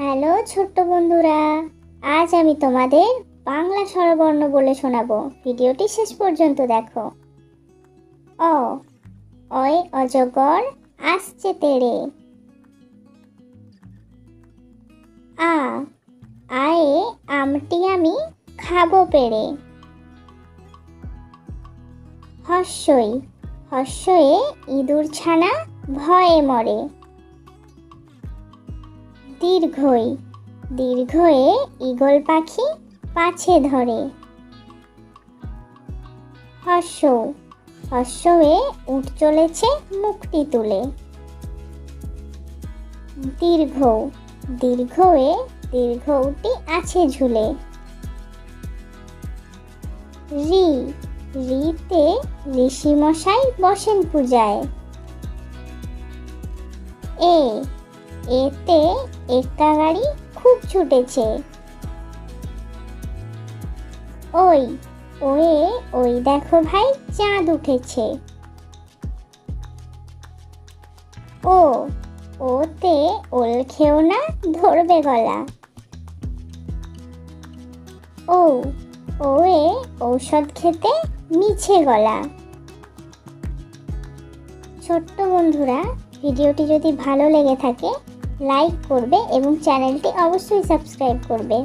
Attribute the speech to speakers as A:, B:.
A: Hello ছোট্ট বন্ধুরা, আজ আমি তোমাদের বাংলা স্বরবর্ণ বলে শোনাবো। ভিডিওটি শেষ পর্যন্ত দেখো। অ, অয় অজগর আসছে তেড়ে। আ, আয়ে আমটি আমি খাব পেড়ে। হস্যই, হস্যয়ে ইঁদুর ছানা ভয়ে মরে। দীর্ঘই। দীর্ঘয়ে ঈগল পাখি পাছে ধরে। হর্ষ হর্ষয়ে উঠ চলেছে মুক্তি তুলে। দীর্ঘ দীর্ঘয়ে দীর্ঘটি আছে ঝুলে। রি, রিতে ঋষি মশাই বসেন পূজায়। এ এতে একটা গাড়ি খুব ছুটেছে। ওই, ওয়ে, ওই দেখো ভাই, চাঁদ উঠেছে। ও, ওতে ওল খেও না, ধরবে গলা। ও, ওয়ে, ঔষধ খেতে মিছে গলা। ছোট্ট বন্ধুরা, ভিডিওটি যদি ভালো লেগে থাকে লাইক করবে এবং চ্যানেলটি অবশ্যই সাবস্ক্রাইব করবে।